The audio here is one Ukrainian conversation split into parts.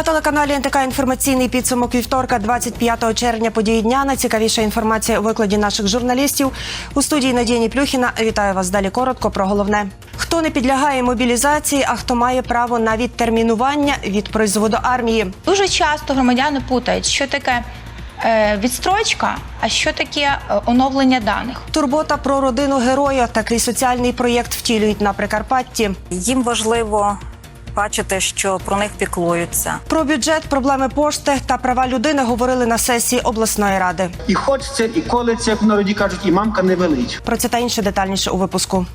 На телеканалі НТК інформаційний підсумок вівторка, 25 червня. Події дня. Найцікавіша інформація у викладі наших журналістів. У студії Надія Ніплюхіна. Вітаю вас далі. Коротко про головне. Хто не підлягає мобілізації, а хто має право на відтермінування від призову до армії. Дуже часто громадяни путають, що таке е, відстрочка, а що таке е, оновлення даних. Турбота про родину героя. Такий соціальний проєкт втілюють на Прикарпатті. Їм важливо бачити, що про них піклуються. Про бюджет, проблеми пошти та права людини говорили на сесії обласної ради. І хочеться, і колиться, як в народі кажуть, і мамка не велить. Про це та інше детальніше у випуску.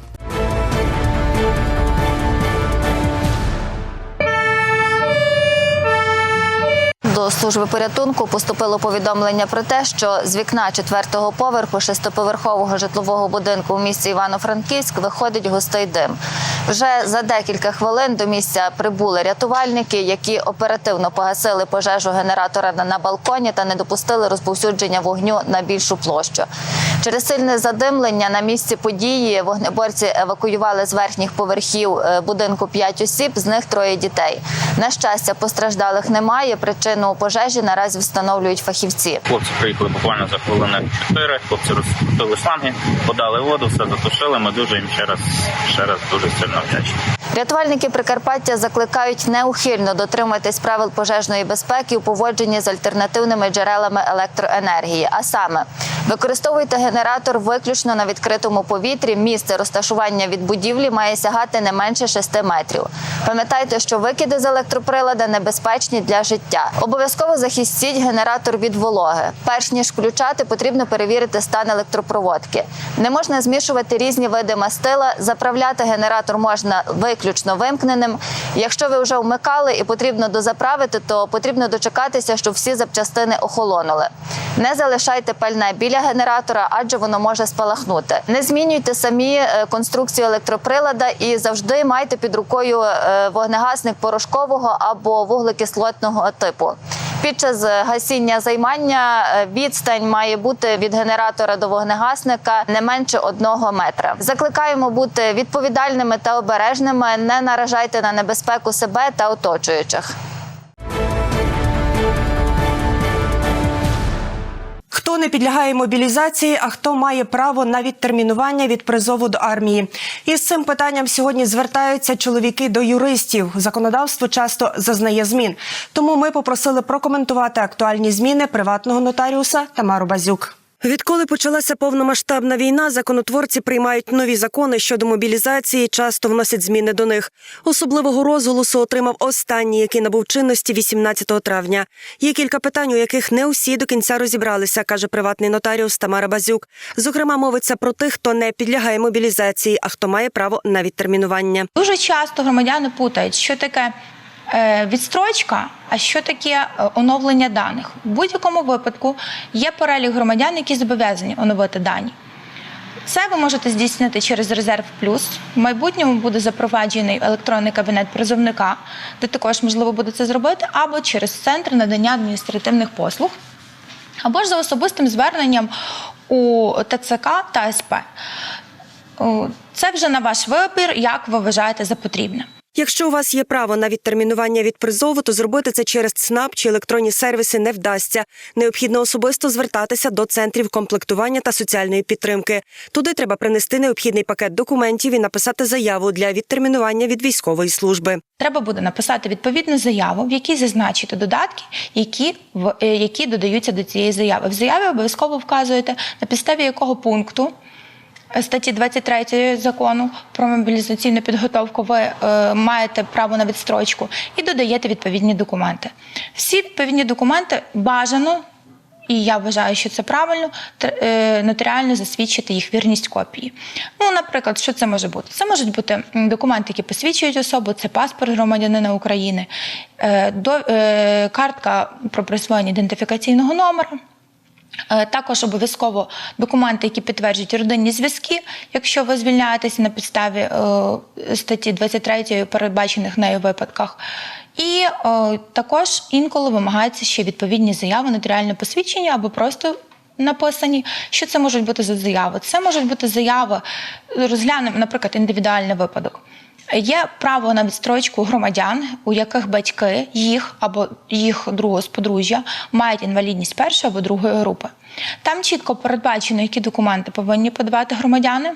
Служби порятунку поступило повідомлення про те, що з вікна четвертого поверху шестиповерхового житлового будинку в місті Івано-Франківськ виходить густий дим. Вже за декілька хвилин до місця прибули рятувальники, які оперативно погасили пожежу генератора на балконі та не допустили розповсюдження вогню на більшу площу. Через сильне задимлення на місці події вогнеборці евакуювали з верхніх поверхів е, будинку 5 осіб, з них троє дітей. На щастя, постраждалих немає. Причину пожежі наразі встановлюють фахівці. Хлопці приїхали буквально за хвилини 4. Хлопці розпустили шланги, подали воду, все затушили. Ми дуже їм ще раз ще раз дуже сильно вдячні. Рятувальники Прикарпаття закликають неухильно дотримуватись правил пожежної безпеки у поводженні з альтернативними джерелами електроенергії. А саме використовуйте генератор виключно на відкритому повітрі. Місце розташування від будівлі має сягати не менше 6 метрів. Пам'ятайте, що викиди з електроприлада небезпечні для життя. Обов'язково захистіть генератор від вологи. Перш ніж включати, потрібно перевірити стан електропроводки. Не можна змішувати різні види мастила. Заправляти генератор можна виключно вимкненим. Якщо ви вже вмикали і потрібно дозаправити, то потрібно дочекатися, щоб всі запчастини охолонули. Не залишайте пальне біля генератора, адже воно може спалахнути. Не змінюйте самі е, конструкцію електроприлада і завжди майте під рукою е, вогнегасник порошкового або вуглекислотного типу. Під час е, гасіння займання відстань має бути від генератора до вогнегасника не менше одного метра. Закликаємо бути відповідальними та обережними. Не наражайте на небезпеку себе та оточуючих. Хто не підлягає мобілізації, а хто має право на відтермінування від призову до армії? Із цим питанням сьогодні звертаються чоловіки до юристів. Законодавство часто зазнає змін. Тому ми попросили прокоментувати актуальні зміни приватного нотаріуса Тамару Базюк. Відколи почалася повномасштабна війна, законотворці приймають нові закони щодо мобілізації, часто вносять зміни до них. Особливого розголосу отримав останній, який набув чинності 18 травня. Є кілька питань, у яких не усі до кінця розібралися, каже приватний нотаріус Тамара Базюк. Зокрема, мовиться про тих, хто не підлягає мобілізації, а хто має право на відтермінування. Дуже часто громадяни путають, що таке відстрочка, а що таке е, оновлення даних. В будь-якому випадку є перелік громадян, які зобов'язані оновити дані. Це ви можете здійснити через резерв плюс. В майбутньому буде запроваджений електронний кабінет призовника, де також можливо буде це зробити, або через центр надання адміністративних послуг, або ж за особистим зверненням у ТЦК та СП. Це вже на ваш вибір, як ви вважаєте за потрібне. Якщо у вас є право на відтермінування від призову, то зробити це через ЦНАП чи електронні сервіси не вдасться. Необхідно особисто звертатися до центрів комплектування та соціальної підтримки. Туди треба принести необхідний пакет документів і написати заяву для відтермінування від військової служби. Треба буде написати відповідну заяву, в якій зазначити додатки, які, в- е, які додаються до цієї заяви. В заяві обов'язково вказуєте, на підставі якого пункту статті 23 закону про мобілізаційну підготовку ви е, маєте право на відстрочку і додаєте відповідні документи. Всі відповідні документи бажано. І я вважаю, що це правильно е, нотаріально засвідчити їх вірність копії. Ну, наприклад, що це може бути? Це можуть бути документи, які посвідчують особу, це паспорт громадянина України, е, картка про присвоєння ідентифікаційного номера. Е, Також обов'язково документи, які підтверджують родинні зв'язки, якщо ви звільняєтеся на підставі е, статті 23 передбачених нею випадках. І е, також інколи вимагаються ще відповідні заяви, нотаріальне посвідчення або просто написані. Що це можуть бути за заяви? Це можуть бути заяви, розглянемо, наприклад, індивідуальний випадок. Є право на відстрочку громадян, у яких батьки їх або їх другого з подружжя мають інвалідність першої або другої групи. Там чітко передбачено, які документи повинні подавати громадяни.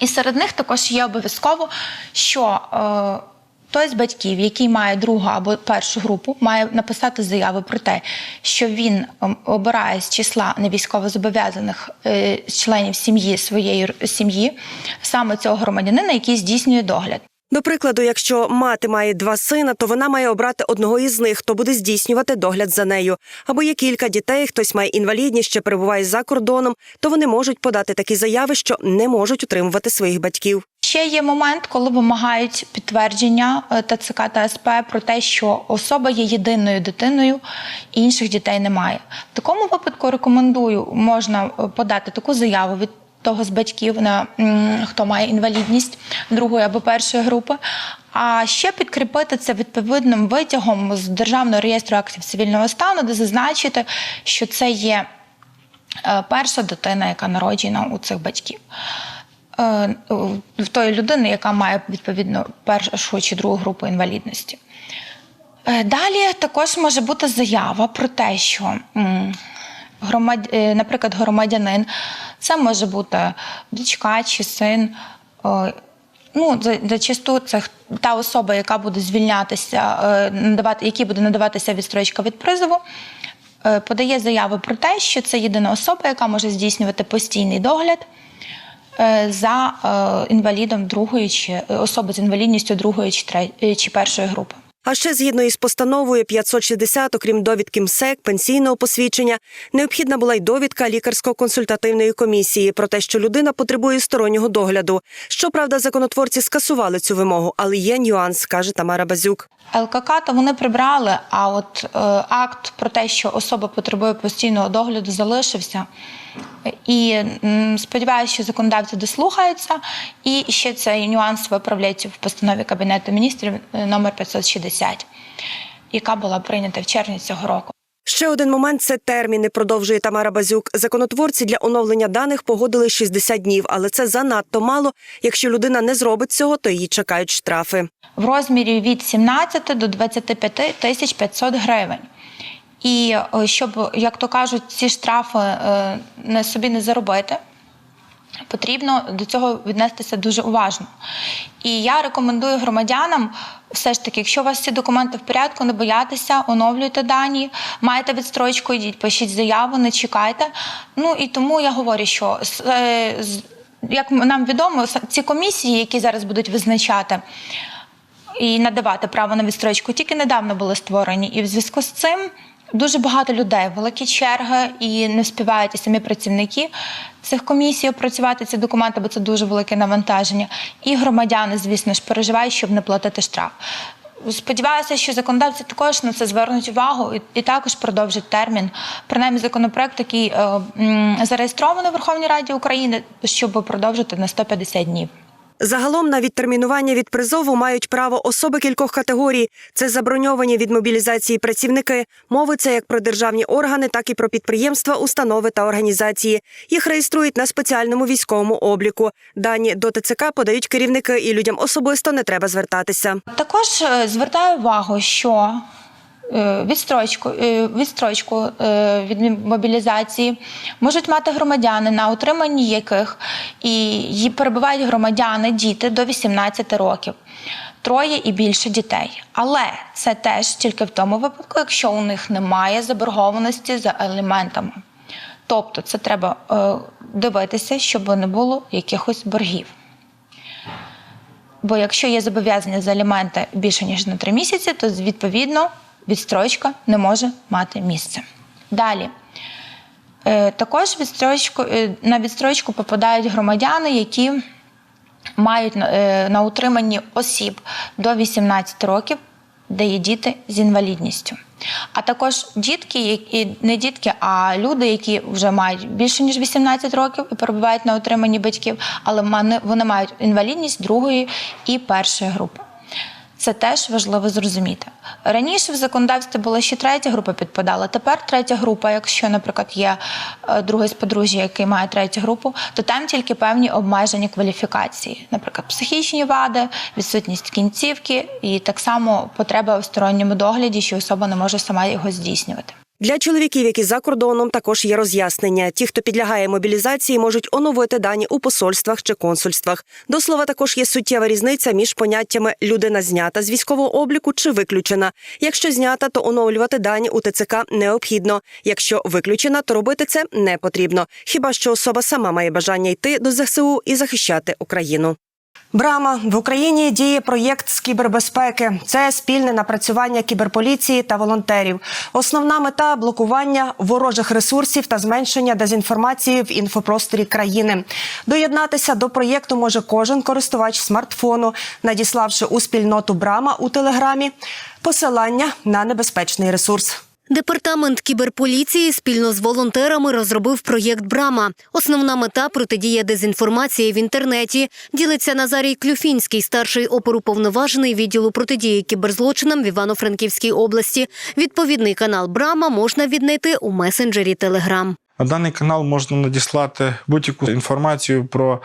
І серед них також є обов'язково, що е, той з батьків, який має другу або першу групу, має написати заяву про те, що він ем, обирає з числа невійськовозобов'язаних е, членів сім'ї своєї сім'ї саме цього громадянина, який здійснює догляд. До прикладу, якщо мати має два сина, то вона має обрати одного із них, хто буде здійснювати догляд за нею. Або є кілька дітей, хтось має інвалідність, ще перебуває за кордоном, то вони можуть подати такі заяви, що не можуть утримувати своїх батьків. Ще є момент, коли вимагають підтвердження е, ТЦК та СП про те, що особа є єдиною дитиною, інших дітей немає. В такому випадку рекомендую, можна е, подати таку заяву від того з батьків, на хто має інвалідність другої або першої групи. А ще підкріпити це відповідним витягом з державного реєстру актів цивільного стану, де зазначити, що це є е, перша дитина, яка народжена у цих батьків. Е, В тої людини, яка має відповідно першу чи другу групу інвалідності. Е, Далі також може бути заява про те, що, е, наприклад, громадянин, це може бути дочка чи син. Ну, зачасту це та особа, яка буде звільнятися, надавати, якій буде надаватися відстрочка від призову, подає заяву про те, що це єдина особа, яка може здійснювати постійний догляд за е, інвалідом другої чи е, особи з інвалідністю другої чи першої групи. А ще згідно із постановою 560, окрім довідки МСЕК, пенсійного посвідчення, необхідна була й довідка лікарсько-консультативної комісії про те, що людина потребує стороннього догляду. Щоправда, законотворці скасували цю вимогу, але є нюанс, каже Тамара Базюк. ЛКК то вони прибрали, а от е, акт про те, що особа потребує постійного догляду, залишився. І сподіваюся, що законодавці дослухаються. І ще цей нюанс виправляється в постанові Кабінету міністрів е, номер 560, яка була прийнята в червні цього року. Ще один момент це терміни. Продовжує Тамара Базюк. Законотворці для оновлення даних погодили 60 днів, але це занадто мало. Якщо людина не зробить цього, то її чекають штрафи. в розмірі від 17 до 25 тисяч 500 гривень. І е, щоб, як то кажуть, ці штрафи е, не собі не заробити, потрібно до цього віднестися дуже уважно. І я рекомендую громадянам, все ж таки, якщо у вас всі документи в порядку, не боятися, оновлюйте дані, маєте відстрочку, йдіть, пишіть заяву, не чекайте. Ну і тому я говорю, що е, як нам відомо, ці комісії, які зараз будуть визначати і надавати право на відстрочку, тільки недавно були створені. І в зв'язку з цим дуже багато людей, великі черги, і не вспівають і самі працівники цих комісій опрацювати ці документи, бо це дуже велике навантаження. І громадяни, звісно ж, переживають, щоб не платити штраф. Сподіваюся, що законодавці також на це звернуть увагу і, також продовжать термін. Принаймні, законопроект, який е, зареєстрований в Верховній Раді України, щоб продовжити на 150 днів. Загалом на відтермінування від призову мають право особи кількох категорій. Це заброньовані від мобілізації працівники. Мовиться як про державні органи, так і про підприємства, установи та організації. Їх реєструють на спеціальному військовому обліку. Дані до ТЦК подають керівники, і людям особисто не треба звертатися. Також е, звертаю увагу, що відстрочку, е, відстрочку е, від мобілізації можуть мати громадяни, на утриманні яких і перебувають громадяни, діти до 18 років. Троє і більше дітей. Але це теж тільки в тому випадку, якщо у них немає заборгованості за елементами. Тобто це треба е, дивитися, щоб не було якихось боргів. Бо якщо є зобов'язання за аліменти більше ніж на три місяці, то відповідно відстрочка не може мати місце. Далі. Е, Також відстрочку, е, на відстрочку попадають громадяни, які мають на- е, утриманні осіб до 18 років, де є діти з інвалідністю. А також дітки, які не дітки, а люди, які вже мають більше ніж 18 років і перебувають на утриманні батьків, але вони мають інвалідність другої і першої групи. Це теж важливо зрозуміти. Раніше в законодавстві була ще третя група підпадала. Тепер третя група, якщо, наприклад, є е, другий з подружжя, який має третю групу, то там тільки певні обмежені кваліфікації, наприклад, психічні вади, відсутність кінцівки і так само потреба у сторонньому догляді, що особа не може сама його здійснювати. Для чоловіків, які за кордоном, також є роз'яснення. Ті, хто підлягає мобілізації, можуть оновити дані у посольствах чи консульствах. До слова, також є суттєва різниця між поняттями людина знята з військового обліку чи виключена. Якщо знята, то оновлювати дані у ТЦК необхідно. Якщо виключена, то робити це не потрібно. Хіба що особа сама має бажання йти до ЗСУ і захищати Україну. Брама в Україні діє проєкт з кібербезпеки. Це спільне напрацювання кіберполіції та волонтерів. Основна мета блокування ворожих ресурсів та зменшення дезінформації в інфопросторі країни. Доєднатися до проєкту може кожен користувач смартфону, надіславши у спільноту Брама у телеграмі посилання на небезпечний ресурс. Департамент кіберполіції спільно з волонтерами розробив проєкт Брама. Основна мета протидія дезінформації в інтернеті. Ділиться Назарій Клюфінський, старший оперуповноважений відділу протидії кіберзлочинам в Івано-Франківській області. Відповідний канал Брама можна віднайти у месенджері Телеграм. На даний канал можна надіслати будь-яку інформацію про,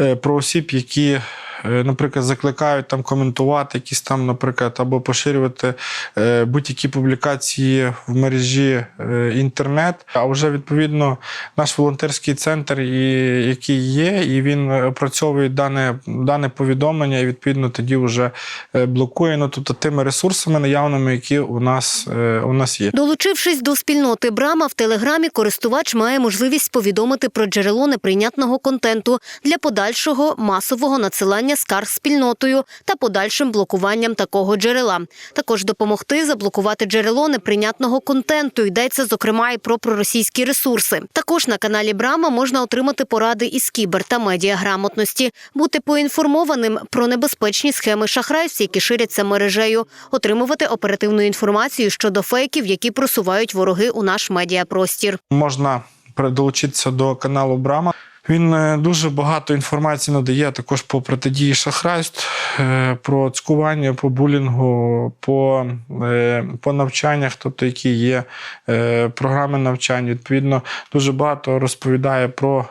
е, про осіб, які, наприклад, закликають там коментувати якісь там, наприклад, або поширювати е, будь-які публікації в мережі е, інтернет. А вже відповідно наш волонтерський центр, який є, і він опрацьовує дане, дане повідомлення, і відповідно тоді вже е, блокує ну, тобто тими ресурсами наявними, які у нас, е, у нас є. Долучившись до спільноти Брама в Телеграмі, користувач має можливість повідомити про джерело неприйнятного контенту для подальшого масового надсилання скарг спільнотою та подальшим блокуванням такого джерела. Також допомогти заблокувати джерело неприйнятного контенту. Йдеться зокрема і про проросійські ресурси. Також на каналі Брама можна отримати поради із кібер та медіаграмотності, бути поінформованим про небезпечні схеми шахрайств, які ширяться мережею, отримувати оперативну інформацію щодо фейків, які просувають вороги у наш медіапростір. можна долучитися до каналу Брама. Він е, дуже багато інформації надає також по протидії шахрайств, е, про цькування, по булінгу, по, е, по навчаннях, тобто які є програми навчань. Відповідно, дуже багато розповідає про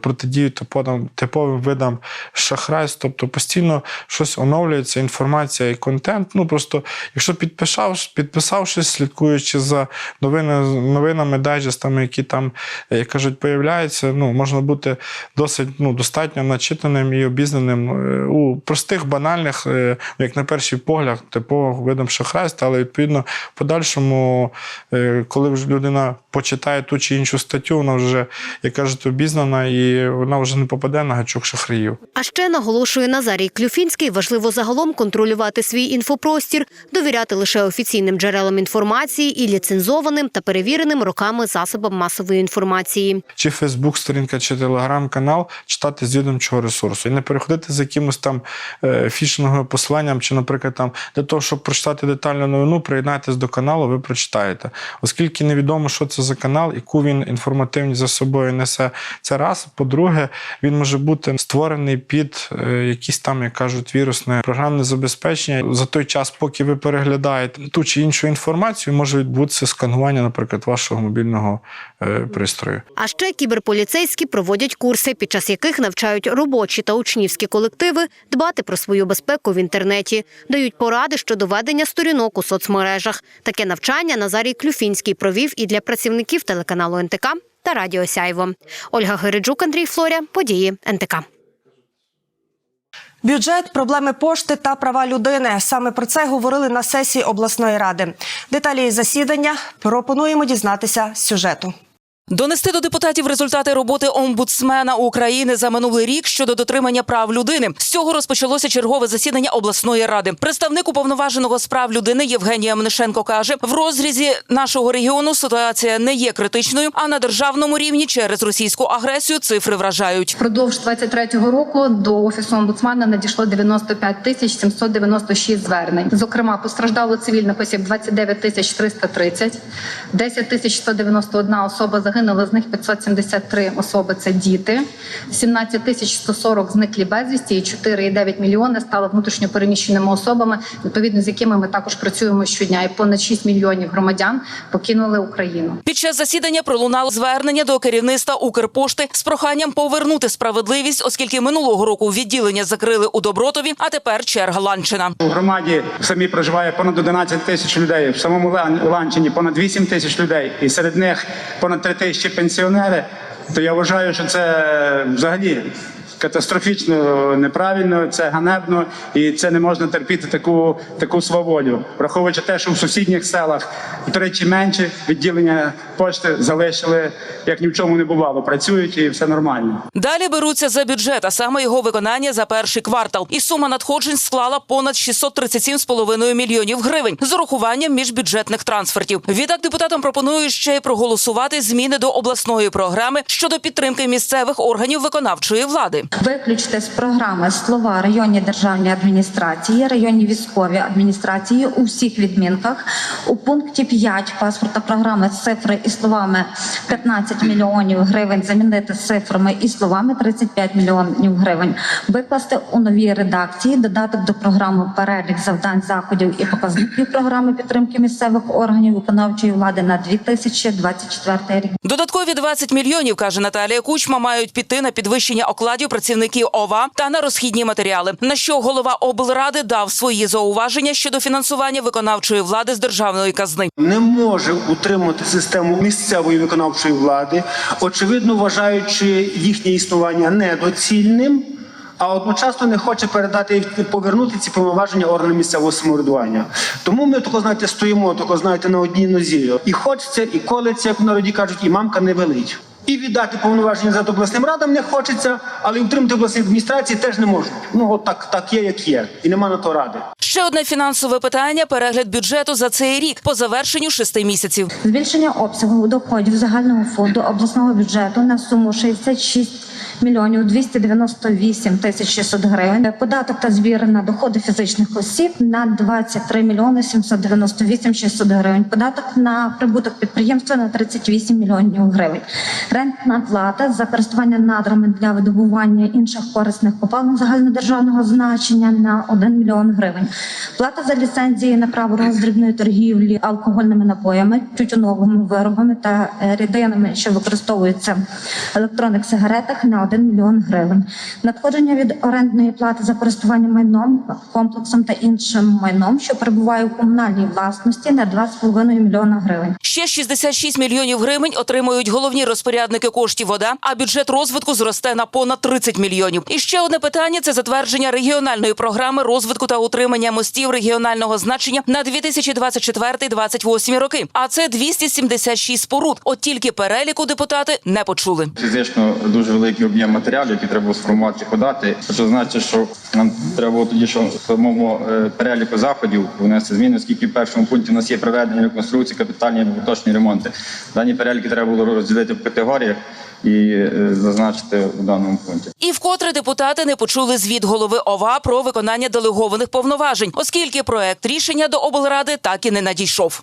протидію типовим, типовим видам шахрайств. Тобто постійно щось оновлюється, інформація і контент. Ну просто, якщо підписав, підписавшись, слідкуючи за новини, новинами, дайджестами, які там, е, як кажуть, появляються, ну, можна бути досить ну, достатньо начитаним і обізнаним е, у простих, банальних, е, як на перший погляд, типових видам шахрайства, але відповідно в подальшому, е, коли вже людина почитає ту чи іншу статтю, вона вже, як кажуть, обізнана і вона вже не попаде на гачок шахраїв. А ще наголошує Назарій Клюфінський, важливо загалом контролювати свій інфопростір, довіряти лише офіційним джерелам інформації і ліцензованим та перевіреним роками засобам масової інформації. чи Фейсбук, сторінка, чи телеграм-канал читати з відомчого ресурсу і не переходити за якимось там е, фішинговим посиланням, чи, наприклад, там для того, щоб прочитати детальну новину, приєднайтесь до каналу, ви прочитаєте. Оскільки невідомо, що це за канал, яку він інформативність за собою несе. Це раз. По-друге, він може бути створений під е, якісь там, як кажуть, вірусне програмне забезпечення. За той час, поки ви переглядаєте ту чи іншу інформацію, може відбутися сканування, наприклад, вашого мобільного е, пристрою. А ще кіберполіцейські проводять курси, під час яких навчають робочі та учнівські колективи дбати про свою безпеку в інтернеті, дають поради щодо ведення сторінок у соцмережах. Таке навчання Назарій Клюфінський провів і для працівників телеканалу НТК та Радіо Сяйво. Ольга Гириджук, Андрій Флоря, події НТК. Бюджет, проблеми пошти та права людини. Саме про це говорили на сесії обласної ради. Деталі засідання пропонуємо дізнатися з сюжету. Донести до депутатів результати роботи омбудсмена України за минулий рік щодо дотримання прав людини. З цього розпочалося чергове засідання обласної ради. Представник уповноваженого з прав людини Євгенія Мнишенко каже: в розрізі нашого регіону ситуація не є критичною, а на державному рівні через російську агресію цифри вражають. Впродовж 23-го року до офісу омбудсмана надійшло 95 тисяч 796 звернень. Зокрема, постраждало цивільних осіб 29 тисяч 330, 10 тисяч 191 особа загинула загинули з них 573 особи. Це діти, 17 тисяч 140 зниклі безвісті, і 4,9 мільйони стали внутрішньо переміщеними особами, відповідно з якими ми також працюємо щодня. І понад 6 мільйонів громадян покинули Україну. Під час засідання пролунало звернення до керівництва Укрпошти з проханням повернути справедливість, оскільки минулого року відділення закрили у Добротові, а тепер черга Ланчина. У громаді самі проживає понад 11 тисяч людей. В самому Лан- Ланчині понад 8 тисяч людей, і серед них понад 3 тисячі пенсіонери. То я вважаю, що це взагалі катастрофічно неправильно, це ганебно, і це не можна терпіти таку, таку сваволю. Враховуючи те, що в сусідніх селах втричі менше відділення пошти залишили, як ні в чому не бувало. Працюють і все нормально. Далі беруться за бюджет, а саме його виконання за перший квартал. І сума надходжень склала понад 637,5 мільйонів гривень з урахуванням міжбюджетних трансфертів. Відтак депутатам пропонують ще й проголосувати зміни до обласної програми щодо підтримки місцевих органів виконавчої влади. Виключити з програми слова районні державні адміністрації, районні військові адміністрації у всіх відмінках. У пункті 5 паспорта програми цифри і словами 15 мільйонів гривень замінити цифрами і словами 35 мільйонів гривень. Викласти у новій редакції додаток до програми перелік завдань заходів і показників програми підтримки місцевих органів виконавчої влади на 2024 рік. Додаткові 20 мільйонів, каже Наталія Кучма, мають піти на підвищення окладів працівників ОВА та на розхідні матеріали. На що голова облради дав свої зауваження щодо фінансування виконавчої влади з державної казни. не може утримати систему місцевої виконавчої влади, очевидно вважаючи їхнє існування недоцільним, а одночасно не хоче передати повернути ці повноваження органам місцевого самоврядування. Тому ми тако, знаєте, стоїмо, тако, знаєте, на одній нозі. І хочеться, і колеться, як в народі кажуть, і мамка не велить. І віддати повноваження за обласним радам не хочеться, але утримати обласні адміністрації теж не можна. Ну от так, так є, як є, і нема на то ради. Ще одне фінансове питання перегляд бюджету за цей рік по завершенню шести місяців. Збільшення обсягу доходів загального фонду обласного бюджету на суму 66 мільйонів 298 тисяч 600 гривень. Податок та збір на доходи фізичних осіб на 23 мільйони 798 600 гривень. Податок на прибуток підприємства на 38 мільйонів гривень. Рентна плата за користування надрами для видобування інших корисних копалин загальнодержавного значення на 1 мільйон гривень. Плата за ліцензії на право роздрібної торгівлі алкогольними напоями, тютюновими виробами та рідинами, що використовуються в електронних сигаретах, на 1 мільйон гривень. Надходження від орендної плати за користування майном, комплексом та іншим майном, що перебуває у комунальній власності, на 2,5 мільйона гривень. Ще 66 мільйонів гривень отримують головні розпорядники коштів вода, а бюджет розвитку зросте на понад 30 мільйонів. І ще одне питання це затвердження регіональної програми розвитку та утримання мостів регіонального значення на 2024-2028 роки. А це 276 споруд. От тільки переліку депутати не почули. Фізично дуже великий об'єм матеріалів, які треба сформувати, подати. Це значить, що нам треба було тоді, що в самому е, переліку заходів внести зміни, оскільки в першому пункті у нас є проведення реконструкції, капітальні або поточні ремонти. Дані переліки треба було розділити в категоріях і е, зазначити в даному пункті. І вкотре депутати не почули звіт голови ОВА про виконання делегованих повноважень, оскільки проект рішення до облради так і не надійшов.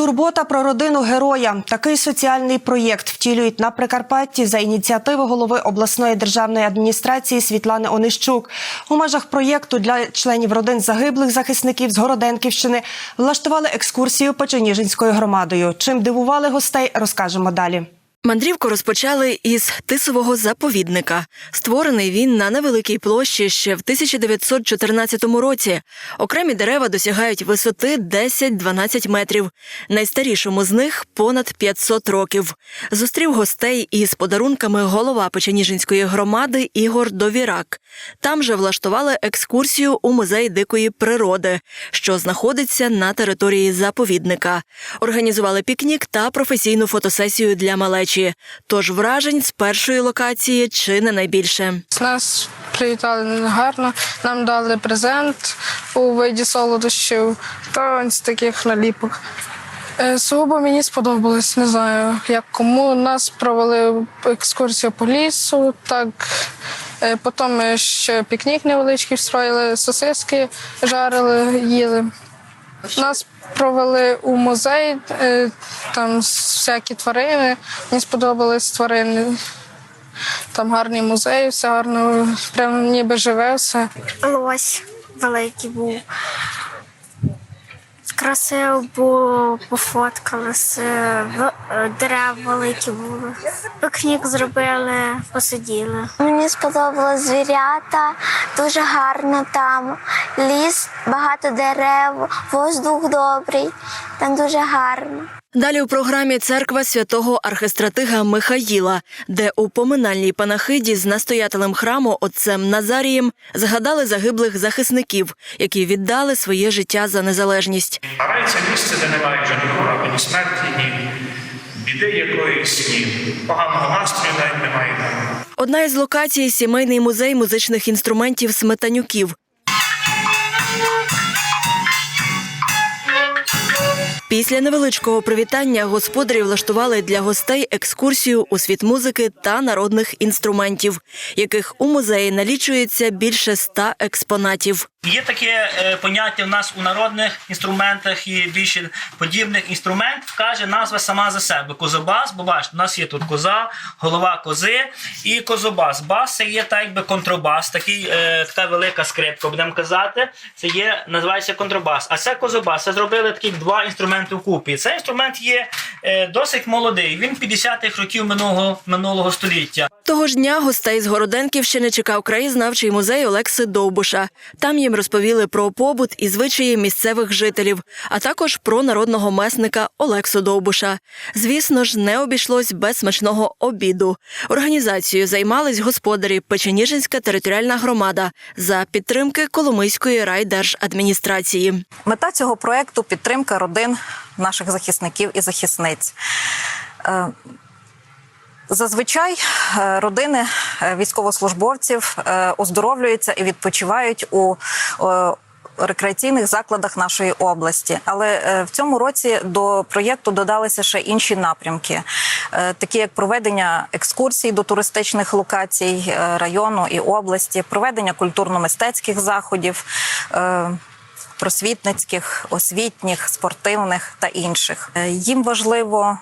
Турбота про родину героя. Такий соціальний проєкт втілюють на Прикарпатті за ініціативи голови обласної державної адміністрації Світлани Онищук. У межах проєкту для членів родин загиблих захисників з Городенківщини влаштували екскурсію Печеніжинською громадою. Чим дивували гостей, розкажемо далі. Мандрівку розпочали із тисового заповідника. Створений він на невеликій площі ще в 1914 році. Окремі дерева досягають висоти 10-12 метрів. Найстарішому з них понад 500 років. Зустрів гостей із подарунками голова Печеніжинської громади Ігор Довірак. Там же влаштували екскурсію у музей дикої природи, що знаходиться на території заповідника. Організували пікнік та професійну фотосесію для малечі. Тож вражень з першої локації чи не найбільше. Нас привітали гарно, нам дали презент у виді солодощів та ось таких наліпок. Е, Сугубо мені сподобалось, не знаю, як кому. Нас провели екскурсію по лісу, так. Е, Потім ми ще пікнік невеличкий встроїли, сосиски жарили, їли. Нас Провели у музей, е, там всякі тварини. Мені сподобались тварини. Там гарний музей, все гарно, прям ніби живе все. Лось великий був. Красиво було, пофоткалися, в- е, дерев великі були. Пікнік зробили, посиділи. Мені сподобалось звірята, дуже гарно там. Ліс, багато дерев, воздух добрий, там дуже гарно. Далі у програмі церква святого архистратига Михаїла, де у поминальній панахиді з настоятелем храму отцем Назарієм згадали загиблих захисників, які віддали своє життя за незалежність. Рай це місце, де немає вже ні ні смерті, ні біди якоїсь, ні поганого настрою навіть немає. Одна із локацій сімейний музей музичних інструментів Сметанюків. Після невеличкого привітання господарі влаштували для гостей екскурсію у світ музики та народних інструментів, яких у музеї налічується більше ста експонатів. Є таке е, поняття в нас у народних інструментах і більше подібних інструмент каже назва сама за себе. Козобас, бо бачите, у нас є тут коза, голова кози і козобас. Бас це є так якби контрабас, такий, е, така велика скрипка, будемо казати. Це є, називається контрабас. А це козобас. Це зробили такі два інструменти вкупі. Цей інструмент є е, досить молодий. Він 50-х років минулого, минулого століття. Того ж дня гостей з Городенківщини чекав краєзнавчий музей Олекси Довбуша. Там їм розповіли про побут і звичаї місцевих жителів, а також про народного месника Олексу Довбуша. Звісно ж, не обійшлось без смачного обіду. Організацією займались господарі Печеніжинська територіальна громада за підтримки Коломийської райдержадміністрації. Мета цього проекту підтримка родин наших захисників і захисниць. Е, Зазвичай е, родини е, військовослужбовців оздоровлюються і відпочивають у рекреаційних закладах нашої області. Але в цьому році до проєкту додалися ще інші напрямки, такі як проведення екскурсій до туристичних локацій району і області, проведення культурно-мистецьких заходів. Просвітницьких, освітніх, спортивних та інших Е, їм важливо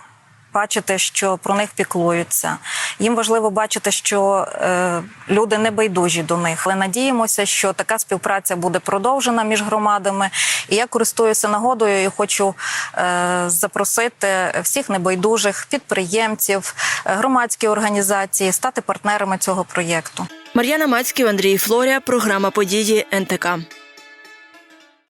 бачити, що про них піклуються. Їм важливо бачити, що е, люди не байдужі до них. Але надіємося, що така співпраця буде продовжена між громадами. І я користуюся нагодою і хочу е, запросити всіх небайдужих підприємців, е, громадські організації стати партнерами цього проєкту. Мар'яна Мацьків, Андрій Флоря, програма події НТК.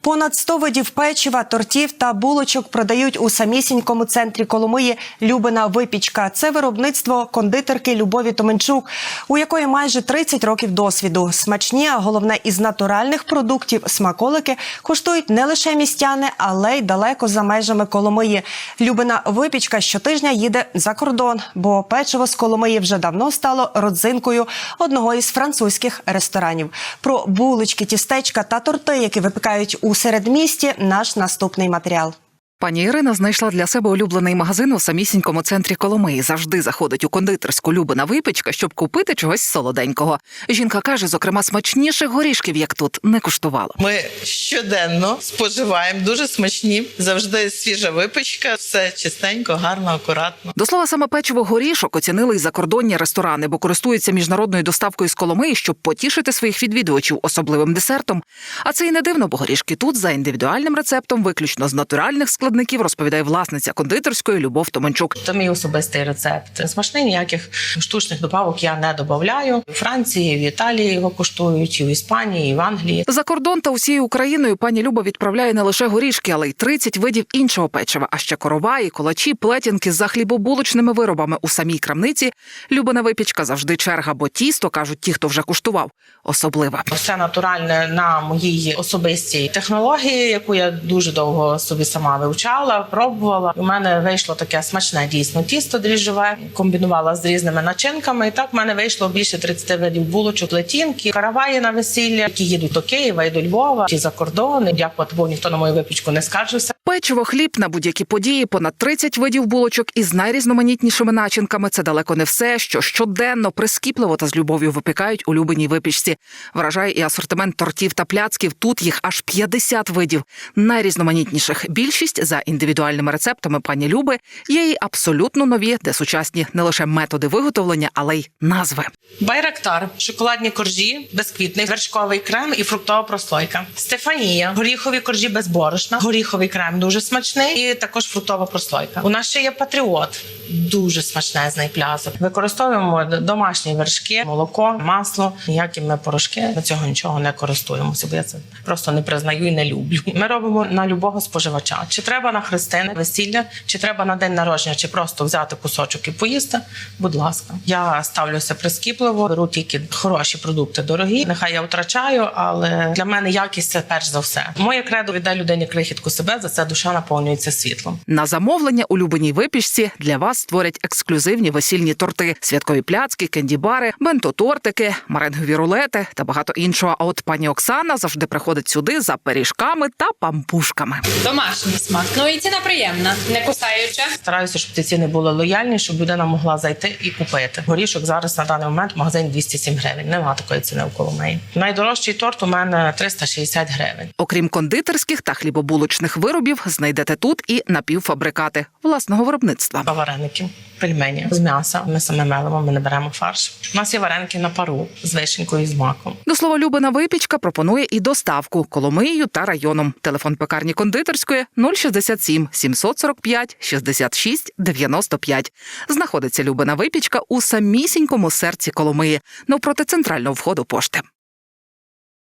Понад 100 видів печива, тортів та булочок продають у самісінькому центрі Коломиї Любина випічка. Це виробництво кондитерки Любові Томенчук, у якої майже 30 років досвіду. Смачні, а головне із натуральних продуктів смаколики коштують не лише містяни, але й далеко за межами Коломиї. Любина випічка щотижня їде за кордон, бо печиво з Коломиї вже давно стало родзинкою одного із французьких ресторанів. Про булочки, тістечка та торти, які випікають у середмісті, наш наступний матеріал. Пані Ірина знайшла для себе улюблений магазин у самісінькому центрі Коломиї. Завжди заходить у кондитерську Любина випічка, щоб купити чогось солоденького. Жінка каже, зокрема, смачніших горішків, як тут, не куштувала. Ми щоденно споживаємо дуже смачні, завжди свіжа випічка, все чистенько, гарно, акуратно. До слова, саме печиво горішок оцінили й закордонні ресторани, бо користуються міжнародною доставкою з Коломиї, щоб потішити своїх відвідувачів особливим десертом. А це й не дивно, бо горішки тут за індивідуальним рецептом, виключно з натуральних складників, розповідає власниця кондитерської Любов Томенчук. Це мій особистий рецепт. Смачний ніяких штучних добавок я не додаю. У Франції, в Італії його коштують, і в Іспанії, і в Англії. За кордон та усією Україною пані Люба відправляє не лише горішки, але й 30 видів іншого печива, а ще короваї, колачі, плетінки за хлібобулочними виробами у самій крамниці. Любина випічка завжди черга, бо тісто кажуть ті, хто вже куштував, особливе. Все натуральне на моїй особистій технології, яку я дуже довго собі сама вивчила. Вивчала, пробувала. У мене вийшло таке смачне дійсно тісто дріжджове, комбінувала з різними начинками. І так в мене вийшло більше 30 видів булочок, летінки, караваї на весілля, які їдуть до Києва і до Львова, і за кордон. І Дякувати Богу, ніхто на мою випічку не скаржився. Печиво, хліб на будь-які події, понад 30 видів булочок із найрізноманітнішими начинками. Це далеко не все, що щоденно прискіпливо та з любов'ю випікають улюбленій випічці. Вражає і асортимент тортів та пляцків. Тут їх аж 50 видів найрізноманітніших. Більшість за індивідуальними рецептами пані Люби є й абсолютно нові, де сучасні не лише методи виготовлення, але й назви. Байрактар, шоколадні коржі, безквітний, вершковий крем і фруктова прослойка. Стефанія, горіхові коржі без борошна, горіховий крем дуже смачний, і також фруктова прослойка. У нас ще є патріот, дуже смачне з найплясок. Використовуємо домашні вершки, молоко, масло. Ніякі ми порошки на цього нічого не користуємося, бо я це просто не признаю і не люблю. Ми робимо на любого споживача. Чи треба на хрестини, весілля, чи треба на день народження, чи просто взяти кусочок і поїсти. Будь ласка, я ставлюся прискіпливо, беру тільки хороші продукти, дорогі. Нехай я втрачаю, але для мене якість це перш за все. Моє кредо віддай людині крихітку себе. За це душа наповнюється світлом. На замовлення улюбленій випічці для вас створять ексклюзивні весільні торти, святкові пляцки, кендібари, бенто-тортики, маренгові рулети та багато іншого. А от пані Оксана завжди приходить сюди за пиріжками та пампушками. Домашній смак. Ну і ціна приємна, не кусаюча. Стараюся, щоб ці ціни були лояльні, щоб людина могла зайти і купити. Горішок зараз на даний момент магазин магазині 207 гривень. Нема такої ціни около неї. Найдорожчий торт у мене 360 гривень. Окрім кондитерських та хлібобулочних виробів, знайдете тут і напівфабрикати власного виробництва. Вареники, пельмені з м'яса. Ми саме мелимо, ми не беремо фарш. У нас є вареники на пару з вишенькою і з маком. До слова, Любина випічка пропонує і доставку Коломиєю та районом. Телефон пекарні кондитерської 067 745 66 95. Знаходиться Любина випічка у самісінькому серці Коломиї, навпроти центрального входу пошти.